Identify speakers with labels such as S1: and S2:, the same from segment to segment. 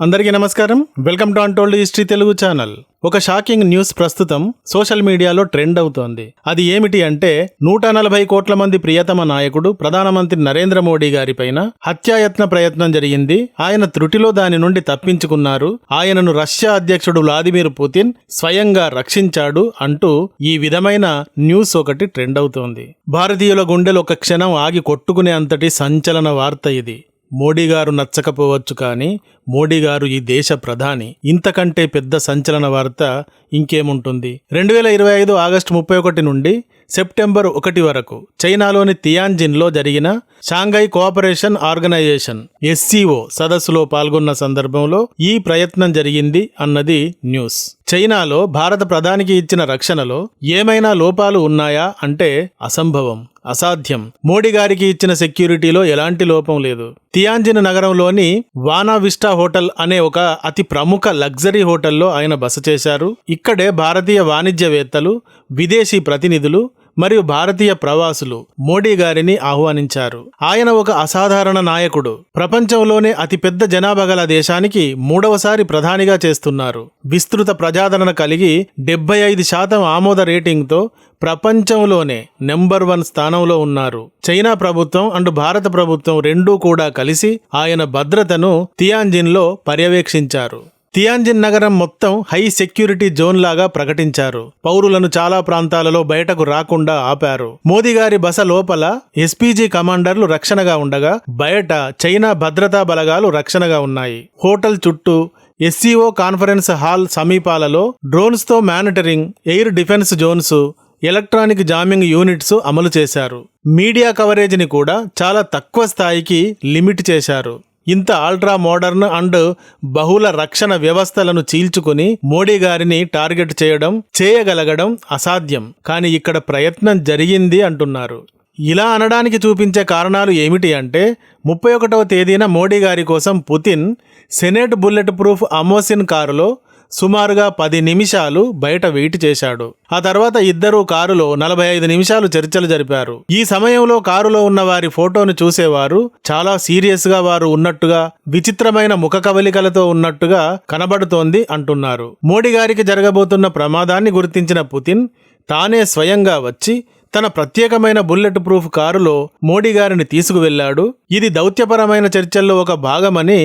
S1: అందరికీ నమస్కారం. Welcome to untold history Telugu channel. ఒక షాకింగ్ న్యూస్ ప్రస్తుతం సోషల్ మీడియాలో ట్రెండ్ అవుతోంది. అది ఏమిటి అంటే నూట నలభై కోట్ల మంది ప్రియతమ నాయకుడు ప్రధానమంత్రి నరేంద్ర మోడీ గారిపైన హత్యాయత్న ప్రయత్నం జరిగింది. ఆయన త్రుటిలో దాని నుండి తప్పించుకున్నారు. ఆయనను రష్యా అధ్యక్షుడు వ్లాదిమిర్ పుతిన్ స్వయంగా రక్షించాడు అంటూ ఈ విధమైన న్యూస్ ఒకటి ట్రెండ్ అవుతోంది. భారతీయుల గుండెలు ఒక క్షణం ఆగి కొట్టుకునే అంతటి సంచలన వార్త ఇది. మోడీ గారు నచ్చకపోవచ్చు కానీ మోడీ గారు ఈ దేశ ప్రధాని. ఇంతకంటే పెద్ద సంచలన వార్త ఇంకేముంటుంది? రెండు వేల ఇరవై ఐదు ఆగస్టు ముప్పై ఒకటి నుండి సెప్టెంబర్ ఒకటి వరకు చైనాలోని తియాన్జిన్లో జరిగిన షాంఘై కోఆపరేషన్ ఆర్గనైజేషన్ ఎస్సీఓ సదస్సులో పాల్గొన్న సందర్భంలో ఈ ప్రయత్నం జరిగింది అన్నది న్యూస్. చైనాలో భారత ప్రధానికి ఇచ్చిన రక్షణలో ఏమైనా లోపాలు ఉన్నాయా అంటే అసంభవం అసాధ్యం. మోడీ గారికి ఇచ్చిన సెక్యూరిటీలో ఎలాంటి లోపం లేదు. తియాంజిన్ నగరంలోని వానా విస్టా హోటల్ అనే ఒక అతి ప్రముఖ లగ్జరీ హోటల్లో ఆయన బస చేశారు. ఇక్కడే భారతీయ వాణిజ్యవేత్తలు విదేశీ ప్రతినిధులు మరియు భారతీయ ప్రవాసులు మోడీ గారిని ఆహ్వానించారు. ఆయన ఒక అసాధారణ నాయకుడు. ప్రపంచంలోనే అతిపెద్ద జనాభా గల దేశానికి మూడవసారి ప్రధానిగా చేస్తున్నారు. విస్తృత ప్రజాదరణ కలిగి డెబ్బై ఐదు శాతం ఆమోద రేటింగ్తో ప్రపంచంలోనే నెంబర్ వన్ స్థానంలో ఉన్నారు. చైనా ప్రభుత్వం అండ్ భారత ప్రభుత్వం రెండూ కూడా కలిసి ఆయన భద్రతను తియాంజిన్లో పర్యవేక్షించారు. తియాంజిన్ నగరం మొత్తం హై సెక్యూరిటీ జోన్ లాగా ప్రకటించారు. పౌరులను చాలా ప్రాంతాలలో బయటకు రాకుండా ఆపారు. మోదీ గారి బస లోపల ఎస్పీజీ కమాండర్లు రక్షణగా ఉండగా బయట చైనా భద్రతా బలగాలు రక్షణగా ఉన్నాయి. హోటల్ చుట్టూ ఎస్సీఓ కాన్ఫరెన్స్ హాల్ సమీపాలలో డ్రోన్స్తో monitoring air defence zones electronic jamming units అమలు చేశారు. మీడియా కవరేజ్ని కూడా చాలా తక్కువ స్థాయికి లిమిట్ చేశారు. ఇంత ఆల్ట్రా మోడర్న్ అండ్ బహుళ రక్షణ వ్యవస్థలను చీల్చుకుని మోడీ గారిని టార్గెట్ చేయడం చేయగలగడం అసాధ్యం. కానీ ఇక్కడ ప్రయత్నం జరిగింది అంటున్నారు. ఇలా అనడానికి చూపించే కారణాలు ఏమిటి అంటే ముప్పై ఒకటవ తేదీన మోడీ గారి కోసం Putin Senat bullet proof limousine కారులో సుమారుగా పది నిమిషాలు బయట వెయిట్ చేశాడు. ఆ తర్వాత ఇద్దరూ కారులో నలభై ఐదు నిమిషాలు చర్చలు జరిపారు. ఈ సమయంలో కారులో ఉన్న వారి ఫోటోను చూసేవారు చాలా సీరియస్గా వారు ఉన్నట్టుగా విచిత్రమైన ముఖ కవలికలతో ఉన్నట్టుగా కనబడుతోంది అంటున్నారు. మోడీ గారికి జరగబోతున్న ప్రమాదాన్ని గుర్తించిన పుతిన్ తానే స్వయంగా వచ్చి తన ప్రత్యేకమైన బుల్లెట్ ప్రూఫ్ కారులో మోడీ గారిని తీసుకువెళ్ళాడు ఇది దౌత్యపరమైన చర్చల్లో ఒక భాగమని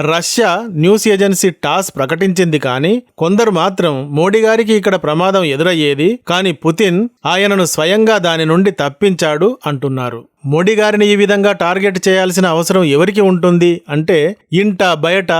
S1: రష్యా న్యూస్ ఏజెన్సీ టాస్ ప్రకటించింది కానీ కొందరు మాత్రం మోడీ గారికి ఇక్కడ ప్రమాదం ఎదురయ్యేది కానీ పుతిన్ ఆయనను స్వయంగా దాని నుండి తప్పించాడు అంటున్నారు. మోడీ గారిని ఈ విధంగా టార్గెట్ చేయాల్సిన అవసరం ఎవరికి ఉంటుంది అంటే ఇంట బయట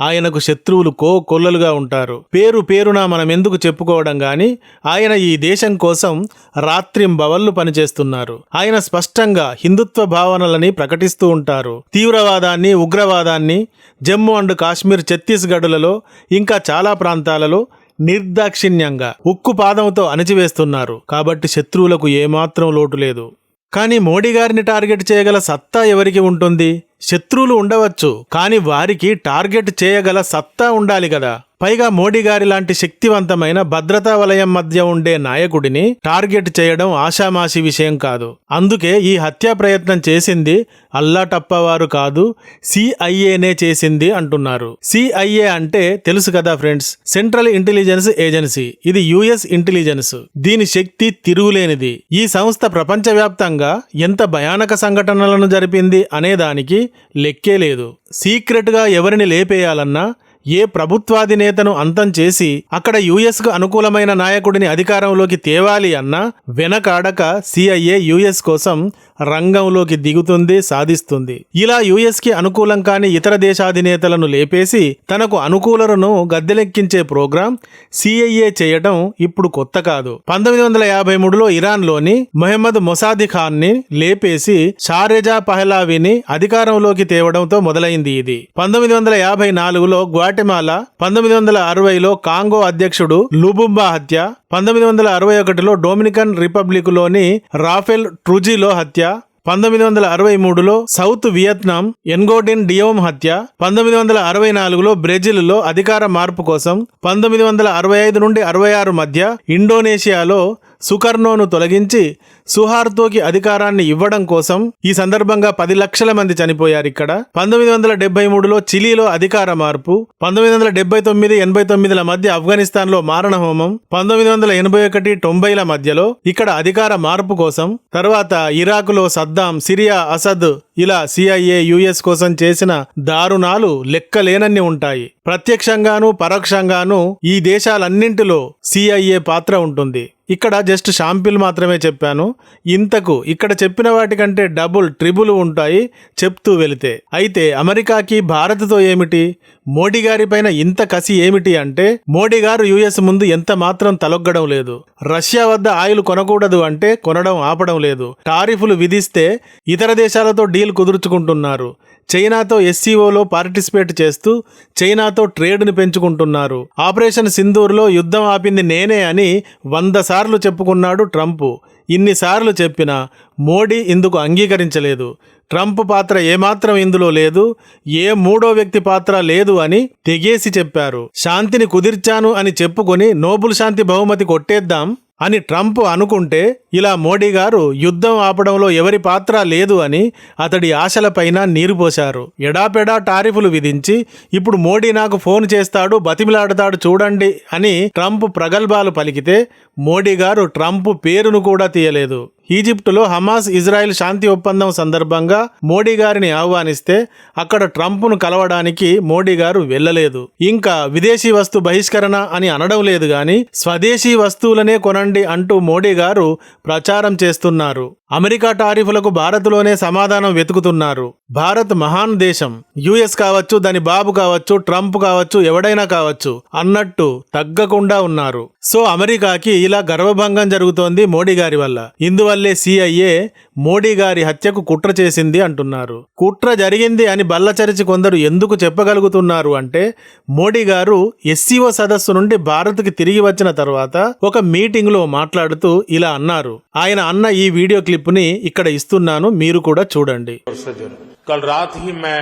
S1: ఆయనకు శత్రువులు కో కొల్లలుగా ఉంటారు. పేరు పేరున మనం ఎందుకు చెప్పుకోవడం గాని ఆయన ఈ దేశం కోసం రాత్రింబవళ్ళు పనిచేస్తున్నారు. ఆయన స్పష్టంగా హిందుత్వ భావనలని ప్రకటిస్తూ ఉంటారు. తీవ్రవాదాన్ని ఉగ్రవాదాన్ని జమ్మూ అండ్ కాశ్మీర్ ఛత్తీస్గఢ్లలో ఇంకా చాలా ప్రాంతాలలో నిర్దాక్షిణ్యంగా ఉక్కు పాదంతో అణిచివేస్తున్నారు. కాబట్టి శత్రువులకు ఏమాత్రం లోటు లేదు. కానీ మోడీ గారిని టార్గెట్ చేయగల సత్తా ఎవరికి ఉంటుంది? శత్రువులు ఉండవచ్చు కానీ వారికి టార్గెట్ చేయగల సత్తా ఉండాలి కదా. పైగా మోడీ గారి లాంటి శక్తివంతమైన భద్రతా వలయం మధ్య ఉండే నాయకుడిని టార్గెట్ చేయడం ఆషామాషి విషయం కాదు. అందుకే ఈ హత్యా ప్రయత్నం చేసింది అల్లా టప్పవారు కాదు సిఐఏనే చేసింది అంటున్నారు. సిఐఏ అంటే తెలుసు కదా ఫ్రెండ్స్ సెంట్రల్ ఇంటెలిజెన్స్ ఏజెన్సీ. ఇది యుఎస్ ఇంటెలిజెన్స్. దీని శక్తి తిరుగులేనిది. ఈ సంస్థ ప్రపంచవ్యాప్తంగా ఎంత భయానక సంఘటనలను జరిపింది అనేదానికి లెక్కే లేదు. సీక్రెట్గా ఎవరిని లేపేయాలన్నా ఏ ప్రభుత్వాధినేతను అంతం చేసి అక్కడ యుఎస్కు అనుకూలమైన నాయకుడిని అధికారంలోకి తేవాలి అన్నా వెనకాడక సిఐఏ యుఎస్ కోసం రంగంలోకి దిగుతుంది సాధిస్తుంది. ఇలా యుఎస్కి అనుకూలం కాని ఇతర దేశాధినేతలను లేపేసి తనకు అనుకూలలను గద్దెలెక్కించే ప్రోగ్రాం సిఐఏ చేయటం ఇప్పుడు కొత్త కాదు. పంతొమ్మిది వందల యాభై మూడులో ఇరాన్లోని మొహమ్మద్ మొసాది ఖాన్ని లేపేసి షారెజా పహలావిని అధికారంలోకి తేవడంతో మొదలైంది ఇది. పంతొమ్మిది వందల యాభై నాలుగులో గ్వాటెమాలా పంతొమ్మిది వందల అరవైలో కాంగో అధ్యక్షుడు లుబుంబా హత్య పంతొమ్మిది వందల అరవై ఒకటిలో డొమినికన్ రిపబ్లిక్లోని రాఫెల్ ట్రుజిలో హత్య పంతొమ్మిది వందల అరవై మూడులో సౌత్ వియత్నాం ఎన్గోడిన్ డియోమ్ హత్య పంతొమ్మిది వందల అరవై నాలుగులో బ్రెజిల్లో అధికార మార్పు కోసం పంతొమ్మిది వందల అరవై ఐదు నుండి అరవై ఆరు మధ్య ఇండోనేషియాలో సుకర్నోను తొలగించి సుహార్తోకి అధికారాన్ని ఇవ్వడం కోసం ఈ సందర్భంగా పది లక్షల మంది చనిపోయారు ఇక్కడ. పంతొమ్మిది వందల డెబ్బై మూడులో చిలీలో అధికార మార్పు పంతొమ్మిది వందల డెబ్బై తొమ్మిది ఎనభై తొమ్మిదిల మధ్య ఆఫ్ఘనిస్తాన్లో మారణ హోమం పంతొమ్మిది వందల ఎనభై ఒకటి తొంభైల మధ్యలో ఇక్కడ అధికార మార్పు కోసం తర్వాత ఇరాకులో సద్దాం సిరియా అసద్ ఇలా సిఐఏ యుఎస్ కోసం చేసిన దారుణాలు లెక్కలేనన్ని ఉంటాయి. ప్రత్యక్షంగాను పరోక్షంగాను ఈ దేశాలన్నింటిలో సిఐఏ పాత్ర ఉంటుంది. ఇక్కడ జస్ట్ షాంపిల్ మాత్రమే చెప్పాను. ఇంతకు ఇక్కడ చెప్పిన వాటికంటే డబుల్ ట్రిబుల్ ఉంటాయి చెప్తూ వెళితే. అయితే అమెరికాకి భారత్తో ఏమిటి? మోడీ గారి పైన ఇంత కసి ఏమిటి అంటే మోడీ గారు యుఎస్ ముందు ఎంత మాత్రం తలొగ్గడం లేదు. రష్యా వద్ద ఆయిల్ కొనకూడదు అంటే కొనడం ఆపడం లేదు. టారిఫ్లు విధిస్తే ఇతర దేశాలతో డీల్ కుదుర్చుకుంటున్నారు. చైనాతో ఎస్సీఓలో పార్టిసిపేట్ చేస్తూ చైనాతో ట్రేడ్ని పెంచుకుంటున్నారు. ఆపరేషన్ సింధూర్లో యుద్ధం ఆపింది నేనే అని వంద సార్లు చెప్పుకున్నాడు ట్రంప్. ఇన్నిసార్లు చెప్పినా మోడీ ఇందుకు అంగీకరించలేదు. ట్రంప్ పాత్ర ఏమాత్రం ఇందులో లేదు ఏ మూడో వ్యక్తి పాత్ర లేదు అని తెగేసి చెప్పారు. శాంతిని కుదిర్చాను అని చెప్పుకొని నోబుల్ శాంతి బహుమతి కొట్టేద్దాం. అని ట్రంప్ అనుకుంటే ఇలా మోడీ గారు యుద్ధం ఆపడంలో ఎవరి పాత్ర లేదు అని అతడి ఆశలపైన నీరు పోశారు. ఎడాపెడా టారిఫులు విధించి ఇప్పుడు మోడీ నాకు ఫోన్ చేస్తాడు బతిమిలాడతాడు చూడండి అని ట్రంప్ ప్రగల్భాలు పలికితే మోడీ గారు ట్రంప్ పేరును కూడా తీయలేదు. ఈజిప్టులో హమాస్ ఇజ్రాయెల్ శాంతి ఒప్పందం సందర్భంగా మోడీ గారిని ఆహ్వానిస్తే అక్కడ ట్రంప్ను కలవడానికి మోడీ గారు వెళ్ళలేదు. ఇంకా విదేశీ వస్తు బహిష్కరణ అని అనడం లేదు గాని స్వదేశీ వస్తువులనే కొనండి అంటూ మోడీ గారు ప్రచారం చేస్తున్నారు. అమెరికా టారిఫులకు భారత్లోనే సమాధానం వెతుకుతున్నారు. భారత్ మహాన్ దేశం. యుఎస్ కావచ్చు దాని బాబు కావచ్చు ట్రంప్ కావచ్చు ఎవడైనా కావచ్చు అన్నట్టు తగ్గకుండా ఉన్నారు. సో అమెరికాకి ఇలా గర్వభంగం జరుగుతోంది మోడీ గారి వల్ల. ఇందువల్ల సిఐఏ మోడీ గారి హత్యకు కుట్ర చేసింది అంటున్నారు కుట్ర జరిగింది అని బల్లచరిచి కొందరు ఎందుకు చెప్పగలుగుతున్నారు అంటే మోడీ గారు ఎస్సీఓ సదస్సు నుండి భారత్కి తిరిగి వచ్చిన తర్వాత ఒక మీటింగ్ లో మాట్లాడుతూ ఇలా అన్నారు ఆయన అన్న ఈ వీడియో క్లిప్ ని ఇక్కడ ఇస్తున్నాను మీరు కూడా చూడండి
S2: से जुड़ा कल रात ही मैं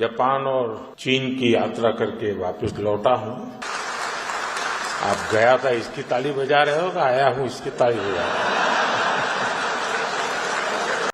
S2: जापान और चीन की यात्रा करके वापस लौटा हूं आप गया था इसकी ताली बजा रहे हो कि आया हूं इसकी ताली बजा रहे हो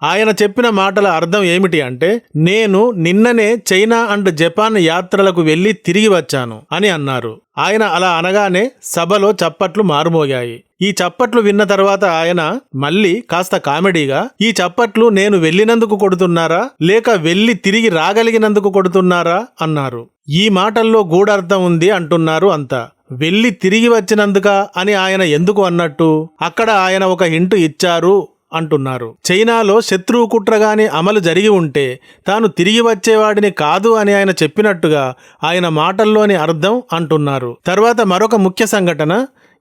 S1: ఆయన చెప్పిన మాటల అర్థం ఏమిటి అంటే నేను నిన్ననే చైనా అండ్ జపాన్ యాత్రలకు వెళ్ళి తిరిగి వచ్చాను అని అన్నారు. ఆయన అలా అనగానే సభలో చప్పట్లు మారుమోగాయి. ఈ చప్పట్లు విన్న తర్వాత ఆయన మళ్ళీ కాస్త కామెడీగా ఈ చప్పట్లు నేను వెళ్ళినందుకు కొడుతున్నారా లేక వెళ్ళి తిరిగి రాగలిగినందుకు కొడుతున్నారా అన్నారు. ఈ మాటల్లో గూఢార్థం ఉంది అంటున్నారు అంతా. వెళ్ళి తిరిగి వచ్చినందుక అని ఆయన ఎందుకు అన్నట్టు? అక్కడ ఆయన ఒక ఇంటు ఇచ్చారు. అంటున్నారు. చైనాలో శత్రువు కుట్రగాని అమలు జరిగి ఉంటే తాను తిరిగి వచ్చేవాడిని కాదు అని ఆయన చెప్పినట్టుగా ఆయన మాటల్లోని అర్థం అంటున్నారు. తర్వాత మరొక ముఖ్య సంఘటన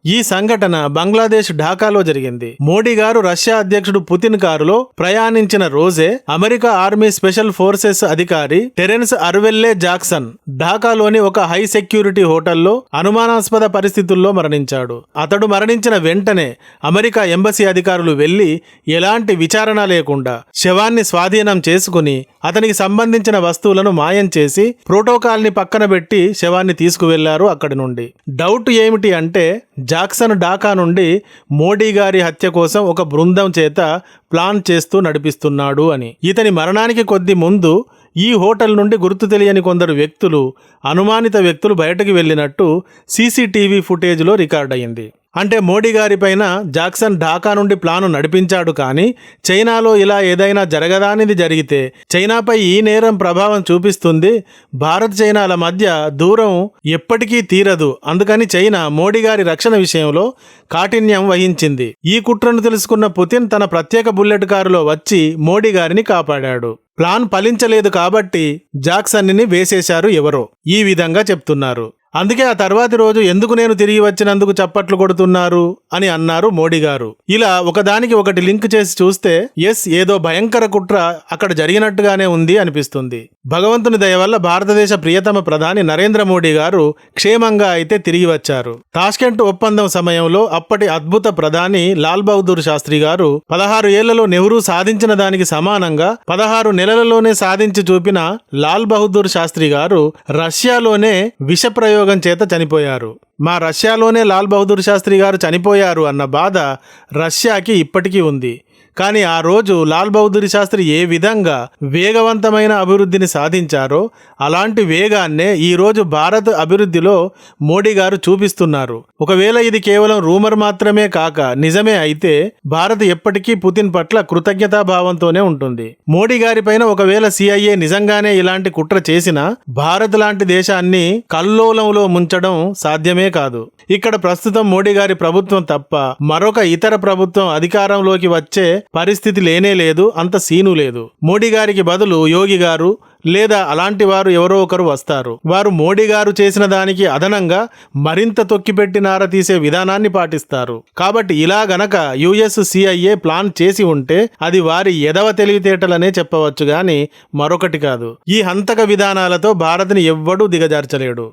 S1: ఈ సంఘటన బంగ్లాదేశ్ ఢాకాలో జరిగింది. మోడీ గారు రష్యా అధ్యక్షుడు పుతిన్ కారులో ప్రయాణించిన రోజే అమెరికా ఆర్మీ స్పెషల్ ఫోర్సెస్ అధికారి టెరెన్స్ అర్వెల్లే జాక్సన్ ఢాకాలోని ఒక హై సెక్యూరిటీ హోటల్లో అనుమానాస్పద పరిస్థితుల్లో మరణించాడు. అతడు మరణించిన వెంటనే అమెరికా ఎంబసీ అధికారులు వెళ్ళి ఎలాంటి విచారణ లేకుండా శవాన్ని స్వాధీనం చేసుకుని అతనికి సంబంధించిన వస్తువులను మాయం చేసి ప్రోటోకాల్ని పక్కన పెట్టి శవాన్ని తీసుకువెళ్ళారు అక్కడి నుండి. డౌట్ ఏమిటి అంటే జాక్సన్ ఢాకా నుండి మోడీ గారి హత్య కోసం ఒక బృందం చేత ప్లాన్ చేస్తూ నడిపిస్తున్నాడు అని. ఇతని మరణానికి కొద్ది ముందు ఈ హోటల్ నుండి గుర్తు తెలియని కొందరు వ్యక్తులు అనుమానిత వ్యక్తులు బయటకు వెళ్ళినట్టు సీసీటీవీ ఫుటేజ్లో రికార్డ్ అయింది అంటే మోడీ గారి పైన జాక్సన్ ఢాకా నుండి ప్లాను నడిపించాడు కానీ చైనాలో ఇలా ఏదైనా జరగదానిది జరిగితే చైనాపై ఈ నేరం ప్రభావం చూపిస్తుంది. భారత్ చైనాల మధ్య దూరం ఎప్పటికీ తీరదు. అందుకని చైనా మోడీ గారి రక్షణ విషయంలో కాఠిన్యం వహించింది. ఈ కుట్రను తెలుసుకున్న పుతిన్ తన ప్రత్యేక బుల్లెట్ కారులో వచ్చి మోడీ గారిని కాపాడాడు. ప్లాన్ ఫలించలేదు కాబట్టి జాక్సన్ని వేసేశారు ఎవరో. ఈ విధంగా చెప్తున్నారు. అందుకే ఆ తర్వాతి రోజు ఎందుకు నేను తిరిగి వచ్చినందుకు చప్పట్లు కొడుతున్నారు అని అన్నారు మోడీ గారు. ఇలా ఒకదానికి ఒకటి లింక్ చేసి చూస్తే ఎస్ ఏదో భయంకర కుట్ర అక్కడ జరిగినట్టుగానే ఉంది అనిపిస్తుంది. భగవంతుని దయ వల్ల భారతదేశ ప్రియతమ ప్రధాని నరేంద్ర మోడీ గారు క్షేమంగా అయితే తిరిగి వచ్చారు. తాష్కెంట్ ఒప్పందం సమయంలో అప్పటి అద్భుత ప్రధాని లాల్ బహదూర్ శాస్త్రి గారు పదహారు ఏళ్ళలో నెహ్రూ సాధించిన దానికి సమానంగా పదహారు నెలలలోనే సాధించి చూపిన లాల్ బహదూర్ శాస్త్రి గారు రష్యాలోనే విష ప్రయోగం చేత చనిపోయారు. మా రష్యాలోనే లాల్ బహదూర్ శాస్త్రి గారు చనిపోయారు అన్న బాధ రష్యాకి ఇప్పటికీ ఉంది. కానీ ఆ రోజు లాల్ బహదూర్ శాస్త్రి ఏ విధంగా వేగవంతమైన అభివృద్ధిని సాధించారో అలాంటి వేగాన్నే ఈరోజు భారత్ అభివృద్ధిలో మోడీ గారు చూపిస్తున్నారు. ఒకవేళ ఇది కేవలం రూమర్ మాత్రమే కాక నిజమే అయితే భారత్ ఎప్పటికీ పుతిన్ పట్ల కృతజ్ఞతాభావంతోనే ఉంటుంది. మోడీ గారి పైన ఒకవేళ సిఐఏ నిజంగానే ఇలాంటి కుట్ర చేసినా భారత్ లాంటి దేశాన్ని కల్లోలంలో ముంచడం సాధ్యమే కాదు. ఇక్కడ ప్రస్తుతం మోడీ గారి ప్రభుత్వం తప్ప మరొక ఇతర ప్రభుత్వం అధికారంలోకి వచ్చే పరిస్థితి లేనే లేదు అంత సీను లేదు. మోడీ గారికి బదులు యోగి గారు లేదా అలాంటి వారు ఎవరో ఒకరు వస్తారు. వారు మోడీ గారు చేసిన దానికి అదనంగా మరింత తొక్కిపెట్టి నార తీసే విధానాన్ని పాటిస్తారు. కాబట్టి ఇలా గనక యుఎస్ సిఐఏ ప్లాన్ చేసి ఉంటే అది వారి ఎదవ తెలివితేటలనే చెప్పవచ్చు గాని మరొకటి కాదు. ఈ హంతక విధానాలతో భారత్ని ఎవ్వడూ దిగజార్చలేడు.